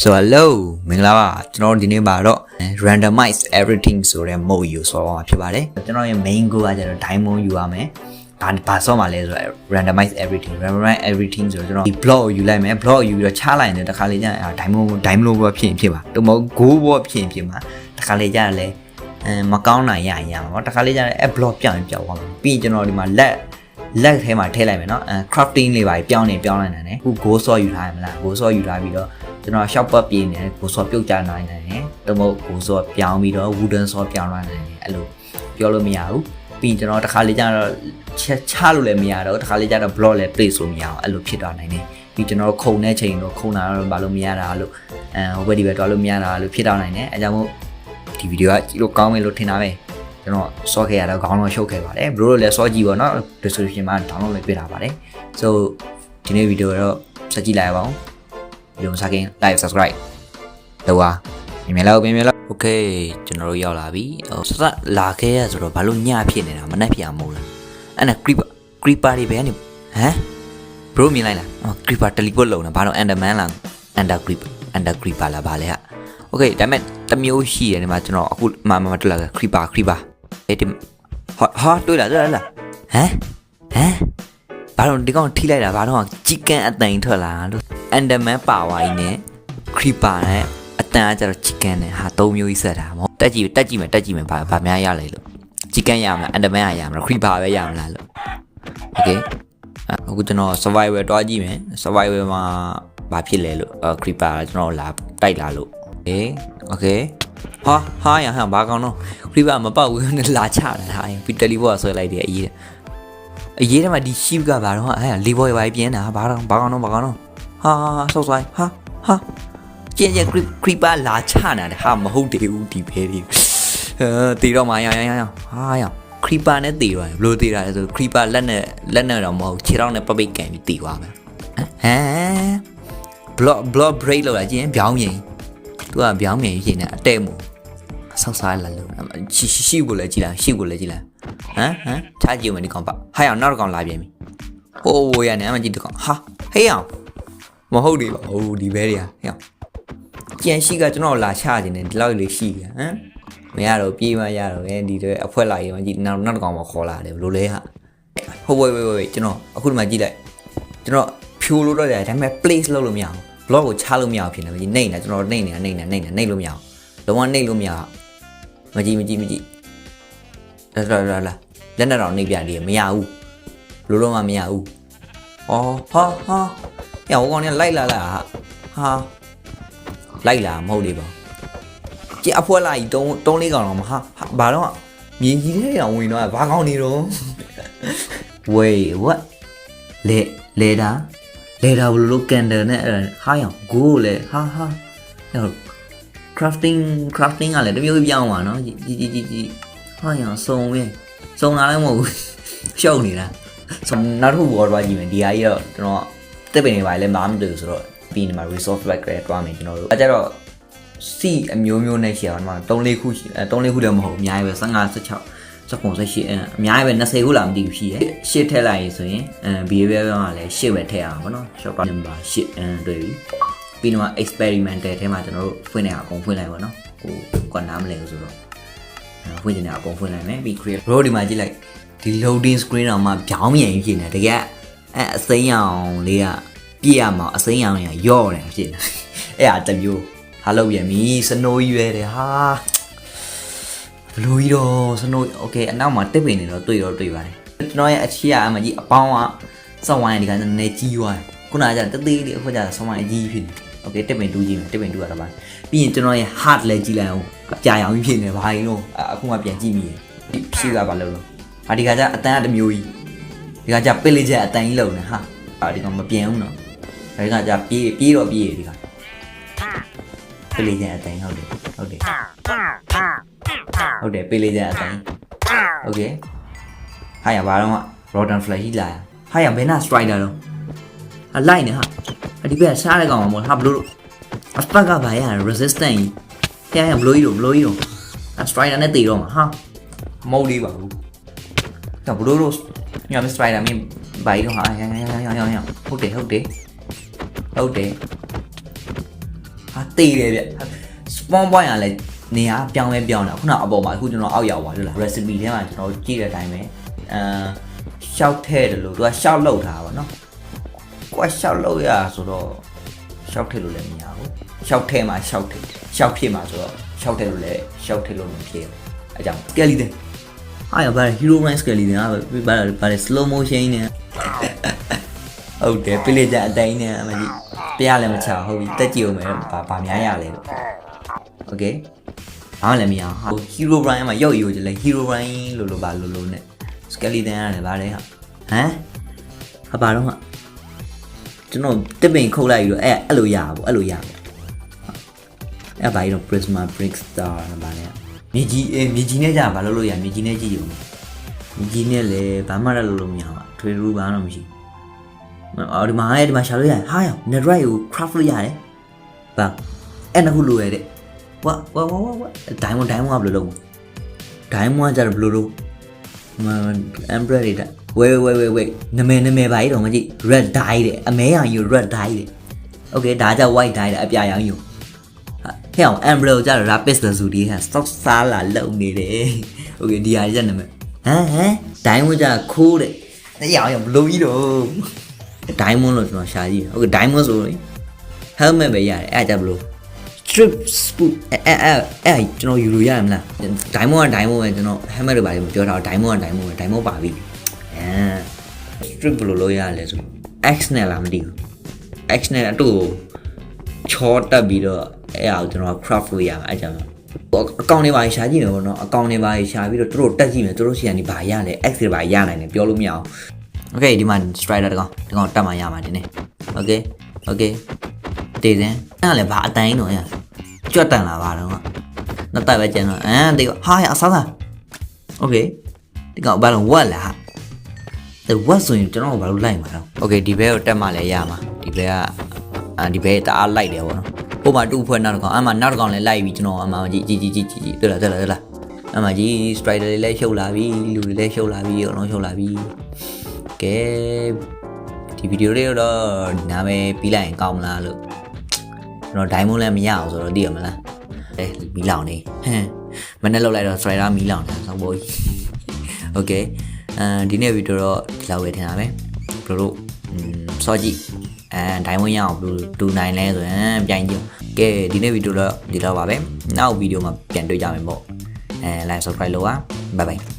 so hello မင်္ဂလာပါကျွန်တော်ဒီနေ့မှာတော့ randomize everything ဆိုတဲ့ mode ယူဆောမှာဖြစ်ပါတယ်ကျွန်တော်ရဲ့ main goal ကကျတော့ diamond ယူရမယ်ဘာဘာဆောမှာလဲဆိုတော့ randomize everything randomize everything ဆိုတော့ကျွန်တော်ဒီ block ကိုယူလိုက်မယ် block ကိုယူပြီးတော့ချလိုက်ရင်တခါလေကျရင် diamond diamond ဘောဖြစ်ရင်ဖြစ်ပါတော့မဟုတ် go ဘောဖြစ်ရင်ဖြစ်မှာတခါလေကျရင်လည်းအဲမကောင်းနိုင်ရရင်ရမှာပေါ့တခါလေကျရင်အဲ့ block ပြောင်းရင်ပြောင်းသွားမှာပြီးရင်ကျွန်တော်ဒီမှာလက် လက်ထဲမှာထည့်လိုက်မယ်နော်အဲ crafting လေးပါပြောင်းနေပြောင်းလိုက်နိုင်တယ်ခု go saw ယူထားရမလား go saw ယူထားပြီးတော့ကျွန်တော် shop up ပြင်နေ go saw ပြုတ်ကြနိုင်တယ်တမဟုတ် go saw ပြောင်းပြီးတော့ wooden saw ပြောင်းလိုက်နိုင်တယ်အဲ့လိုပြောလို့မရဘူးပြီးကျွန်တော်တခါလေးကျတော့ချလို့လည်းမရတော့တခါလေးကျတော့ block လည်း place လို့မရအောင်အဲ့လိုဖြစ်သွားနိုင်တယ်ပြီးကျွန်တော်ခုံတဲ့ချိန်တော့ခုံတာတော့ဘာလို့မရတာလို့အဲဟိုဘက်ဒီဘက်တွားလို့မရတာလို့ဖြစ်တော့နိုင်တယ်အဲကြောင့်မို့ဒီဗီဒီယိုကကြည့်လို့ကောင်းမယ်လို့ထင်တာပဲ ကျွန်တော်စောခဲ့ရတော့ခေါင်းတော့ရှုပ်ခဲ့ပါတယ်ဘရိုတို့လည်းစောကြည့်ပါတော့ description မှာ download လုပ်ပေးထားပါတယ် so ဒီနေ့ဗီဒီယိုတော့စကြည့်လိုက်ရပါအောင်ဗီဒီယိုမစခင် like subscribe လောက်ပါမြင်မြင်လောက်မြင်မြင်လောက် okay ကျွန်တော်တို့ရောက်လာပြီဟိုစစလာခဲ့ရဆိုတော့ဘာလို့ညဖြစ်နေတာမနှက်ပြမဟုတ်လားအဲ့ဒါ creeper creeper တွေပဲနေဟမ် bro မြင်လိုက်လားအော် creeper teleport လုံးတာဘာလို့ enderman လား under creeper under creeper လားဘာလဲဟာ okay ဒါပေမဲ့တစ်မျိုးရှိတယ်ဒီမှာကျွန်တော်အခုမှမှတွေ့လာခဲ့ creeper creeper အဲ့ဒီဟာဟာတွေ့လာတွေ့လာဟမ်ဟမ်ဘာလို့ဒီကောင်ထိလိုက်တာဘာလို့ជីကန်အတိုင်ထွက်လာလို့ enderman ပါဝိုင်းနဲ့ creeper နဲ့အတန်ကကျတော့ chicken နဲ့ဟာသုံးမျိုးကြီးဆက်တာမဟုတ်တက်ကြည့်တက်ကြည့်မယ်တက်ကြည့်မယ်ဘာဘာများရလဲလို့ chicken ရမလား enderman ရမလား creeper ပဲရမလားလို့ okay အခုကျွန်တော် survival တွားကြည့်မယ် survival မှာဘာဖြစ်လဲလို့ creeper ကျွန်တော်လာတိုက်လာလို့ okay okay ဟာဟာရဟန်ဘာကောင်းတော့ creeper မပေါက်ဘူးနဲ့လာချတာဟာပြီး teleport ဆွဲလိုက်တယ်အရေးအရေးထဲမှာဒီ sheep ကဘာတော့အဲ့လေးဘော်ရပါပြင်းတာဘာတော့ဘာကောင်းတော့ဘာကောင်းတော့ဟာဆောက်ဆိုင်ဟာဟာကျင်းကျ creeper လာချနေတာဟာမဟုတ်တယ်ဦးဒီဘဲဒီအဲတီတော့မှရရရရဟာရ creeper နဲ့တီသွားတယ်ဘလို့တီတာလဲဆို creeper လက်နဲ့လက်နဲ့တော့မဟုတ်ခြေထောက်နဲ့ပပိတ်ကန်ပြီးတီသွားမယ်ဟမ် block block break လောက်လာကျင်းပြောင်းရင် သူကပြောင်းမြင်ရင်နဲ့အတဲ့မို့ဆောက်စားလာလို့ရှိရှိရှိကိုလည်းကြည်လားရှိကိုလည်းကြည်လားဟမ်ဟမ်ချာကြည့်မယ်ဒီကောင်ပါဟာရအောင်နောက်တစ်ကောင်လာပြန်ပြီဟိုးဝေးရနေအမကြည့်ဒီကောင်ဟာဟေးအောင်မဟုတ်ဒီပါဟိုဒီဘဲတွေကဟေးအောင်ကြံရှိကကျွန်တော်လာချခြင်းနဲ့ဒီလောက်လေးရှိကဟမ်မရတော့ပြေးမရတော့အဲဒီတော့အဖွဲလာရင်ကြည့်နောက်နောက်တစ်ကောင်မှခေါ်လာတယ်ဘလို့လဲဟာဟိုဝေးဝေးဝေးကျွန်တော်အခုဒီမှာကြည့်လိုက်ကျွန်တော်ဖြိုးလို့တော့တယ်ဒါပေမဲ့ place လုပ်လို့မရဘူး blog ကိုချလို့မရဘူးဖြစ်နေပြီနှိမ့်နေကျွန်တော်နှိမ့်နေတာနှိမ့်နေနှိမ့်နေနှိမ့်လို့မရဘူးလုံးဝနှိမ့်လို့မရမကြည့်မကြည့်မကြည့်လာလာလာလာလက်နဲ့တော့နှိမ့်ပြတယ်မရဘူးလို့လုံးဝမရဘူးအော်ဟာဟာညဟိုကောင်ကလိုက်လာလာဟာလိုက်လာမဟုတ်လေပါကြည့်အဖွဲလာကြီးတုံးတုံးလေးကောင်တော့မဟာဘာတော့မြင်ကြီးတဲ့ကောင်ဝင်တော့ဘာကောင်နေတော့ wait what လေလေတာ လေတာဘယ်လိုလုပ်ကန်တယ်နဲ့အဲ့ဟာရောင်ဂိုးလေဟာဟာအဲ့ crafting crafting ကလည်းတမျိုးပြောင်းပါနော်ကြည်ကြည်ကြည်ကြည်ဟာရောင်စုံပဲစုံလာလည်းမဟုတ်ဘူးရှုပ်နေတာဆိုနောက်တစ်ခုဘောတော့ကြည့်မယ်ဒီဟာကြီးတော့ကျွန်တော်တက်ပင်နေပါလေမမတူဆိုတော့ပြီးနေမှာ resource back တွေတွားမယ်ကျွန်တော်တို့အဲကြတော့ C အမျိုးမျိုးနဲ့ရှိအောင်တော့3 4ခုရှိအဲ3 4ခုလည်းမဟုတ်အများကြီးပဲ15 16 စကွန်ဆက်ရှိအအများကြီးပဲ20ခုလာမသိဘူးရှိရဲ့ရှစ်ထည့်လိုက်ရင်ဆိုရင်အဲ behavior ကလည်းရှစ်ပဲထည့်အောင်ပေါ့နော် shopper number ရှစ်အန်တွေ့ပြီပြီးတော့ experimental ထဲမှာကျွန်တော်တို့ဖွင့်နေအောင်အကုန်ဖွင့်လိုက်ပါတော့ဟိုကွာနားမလဲဘူးဆိုတော့အဲဖွင့်နေအောင်အကုန်ဖွင့်လိုက်မယ်ပြီး create row ဒီမှာကြည့်လိုက်ဒီ loading screen တော့မှပြောင်းမြန်ဖြစ်နေတကယ်အဲအစိမ်းရောင်လေးကပြည့်ရမှာအစိမ်းရောင်ရရော့တယ်ဖြစ်နေအဲ့ဒါတမျိုးဟာလောက်ပြန်ပြီစနိုးရွယ်တယ်ဟာ ဘလူကြီးတော့စနိုးโอเคအနောက်မှာတစ်ပင်နေတော့တွေ့တော့တွေ့ပါတယ်ကျွန်တော်ရဲ့အချီကအမကြီးအပေါင်းကစောင်းဝိုင်းဒီကနေ့နည်းနည်းကြီးသွားတယ်ခုနကကျတသေးလေးအခုကျစောင်းဝိုင်းအကြီးဖြစ်နေโอเคတစ်ပင်တူးကြည့်မယ်တစ်ပင်တူးရတာပါပြီးရင်ကျွန်တော်ရဲ့ heart လည်းကြည့်လိုက်အောင်အပြာရောင်ကြီးဖြစ်နေဘာရင်လို့အခုမှပြန်ကြည့်မိတယ်ဖြည့်တာပါလို့လို့ဟာဒီကကျအတန်းကတစ်မျိုးကြီးဒီကကျပစ်လေးချက်အတန်းကြီးလုံနေဟာဟာဒီကောင်မပြန်ဘူးနော်ဒီကကျပြေးပြေးတော့ပြေးဒီကပစ်လေးချက်အတန်းဟုတ်တယ်ဟုတ်တယ် ဟုတ်တယ်ပစ်လေးချက်အတန်းโอเคဟာရဘာတော့ rotten flash ကြီးလာဟာရဘယ်နာ strider တော့ဟာလိုက်နေဟာအဒီဘက်စားတဲ့ကောင်မမို့ဟာဘလို့အစပတ်ကဘာရ resistant ကြီးဟဲ့ဟဲ့ဘလို့ကြီးတော့ဘလို့ကြီးတော့အ strider နဲ့တည်တော့မှာဟာမဟုတ်လေးပါဘူးတော့ဘလို့လို့ညမ strider မင်းဘာကြီးတော့ဟာရရရရရရဟုတ်တယ်ဟုတ်တယ်ဟုတ်တယ် ဟာတေးတယ်ဗျ spawn point ကလည်း နေရာပြောင်းလဲပြောင်းတာခုနအပေါ်မှာအခုကျွန်တော်အောက်ရောက်သွားလို့လား recipe ထဲမှာကျွန်တော်ကြည့်တဲ့အတိုင်းပဲအမ်ရှောက်ထဲတယ်လို့သူကရှောက်လောက်တာပါနော်ကိုကရှောက်လောက်ရဆိုတော့ရှောက်ထဲလို့လည်းမရဘူးရှောက်ထဲမှာရှောက်ထဲရှောက်ဖြစ်မှာဆိုတော့ရှောက်ထဲလို့လည်းရှောက်ထဲလို့မဖြစ်ဘူးအဲကြောင့် scaly တဲ့အားရပါတယ် hero rank scaly တဲ့ဘာဘာ slow motion နဲ့ဟုတ်တယ်ပြလေကြအတိုင်းနဲ့အမကြီးပြရလည်းမချဟုတ်ပြီတက်ကြည့်အောင်ပဲဘာဘာများရလဲလို့ okay ဘာမှလည်းမရအောင်ဟာ hero brian မှာရောက်ရိုးကြလဲ hero brian လို့လို့ပါလို့လို့နဲ့ skeleton ရတယ်ဗါတယ်ဟာဟမ်ဟာပါတော့ဟာကျွန်တော်တစ်ပင်ခုတ်လိုက်ပြီးတော့အဲ့အဲ့လိုရပါဘူးအဲ့လိုရပါအဲ့ဘာကြီးတော့ prisma brick star ဗါလဲမြေကြီးအေးမြေကြီးနဲ့ကြာဘာလို့လို့ရမြေကြီးနဲ့ကြည့်ရုံမြေကြီးနဲ့လည်းဘာမှလည်းလို့လို့မရပါထွေရူဘာတော့မရှိအော်ဒီမှာအဲ့ဒီမှာရှာလို့ရတယ်ဟာရ netherite ကို craft လို့ရတယ်ဘာအဲ့နှစ်ခုလိုရတဲ့ ဝါဝါဝါဝါဒိုင်းမွန်ဒိုင်းမွန်ကဘယ်လိုလုပ်မလဲဒိုင်းမွန်ကကြတော့ဘယ်လိုလုပ်မအမ်ဘရက်တာဝေးဝေးဝေးဝေးနမဲနမဲပါကြီးတော့မကြည့် red dye တဲ့အမဲရောင်ယူ red dye တဲ့ okay ဒါကြ white dye တဲ့အပြာရောင်ယူဟာဟဲ့အောင် umbrella ကြတော့ rapid လို့ဆိုဒီဟာ stock စားလာလုံနေတယ် okay ဒီဟာရက်နမဲဟမ်ဟမ်ဒိုင်းမွန်ကြခိုးတဲ့အဲ့ရောင်ရောင်ဘလို့ကြီးတော့ဒိုင်းမွန်လို့ကျွန်တော်ရှာကြည့် okay ဒိုင်းမွန်ဆိုရင် helmet ပဲရတယ်အဲ့ဒါကြဘလို့ strip spoot အဲအဲအဲအဲကျွန်တော်ယူလို့ရရမလား diamond က diamond ပဲကျွန်တော် hammer တွေပါလို့ပြောထားတော့ diamond က diamond ပဲ diamond ပါပြီအဲ strip ဘယ်လိုလုပ်ရလဲဆို x နဲ့လားမသိဘူး x နဲ့အတူချောတက်ပြီးတော့အဲအားကိုကျွန်တော် craft လို့ရမှာအဲကြောင့်အကောင့်တွေပါရှာကြည့်နေပေါ့နော်အကောင့်တွေပါရှာပြီးတော့သူတို့တက်ကြည့်မယ်သူတို့ဆီကနေဘာရလဲ x တွေပါရနိုင်တယ်ပြောလို့မရအောင် okay ဒီမှာ strider တကောင်တကောင်တက်မှရမှာတင်နေ okay okay တည်စင်အဲ့ဒါလည်းဘာအတိုင်းတော့ရ ကြွတ်တန်လာပါတော့နှစ်တက်ပဲကျန်တော့အမ်ဒီဟာရအစားသားโอเคဒီကောင်ဘာလို့ဝက်လားဒီဝက်ဆိုရင်ကျွန်တော်ဘာလို့လိုက်မှာတော့โอเคဒီဘဲကိုတက်မှလည်းရမှာဒီဘဲကအာဒီဘဲတအားလိုက်တယ်ဗောနော်ဟိုမှာတူဖွဲ့နောက်တစ်ကောင်အမှနောက်တစ်ကောင်လည်းလိုက်ပြီးကျွန်တော်အမှကြည့်ကြည့်ကြည့်ကြည့်ကြည့်တွေ့လားတွေ့လားတွေ့လားအမှကြီး strider လေးလည်းရှုပ်လာပြီလူတွေလည်းရှုပ်လာပြီအလုံးရှုပ်လာပြီကဲဒီဗီဒီယိုလေးတော့ဒီနာမည်ပြီးလိုက်ရင်ကောင်းမလားလို့ ကျွန်တော် diamond လည်းမရအောင်ဆိုတော့သိရမလားအဲမီးလောင်နေဟမ်မနေ့လောက်လိုက်တော့ strider မီးလောင်တယ်ဆောင်းပေါ်ကြီး okay အဲဒီနေ့ဗီဒီယိုတော့ဒီလောက်ပဲထင်တာပဲဘယ်လိုလို့စောကြည့်အဲ diamond ရအောင်ဘယ်လိုတူနိုင်လဲဆိုရင်ပြိုင်ကြည့်ကဲဒီနေ့ဗီဒီယိုတော့ဒီလောက်ပါပဲနောက်ဗီဒီယိုမှာပြန်တွေ့ကြမယ်ပေါ့အဲ like subscribe လုပ်ပါ bye bye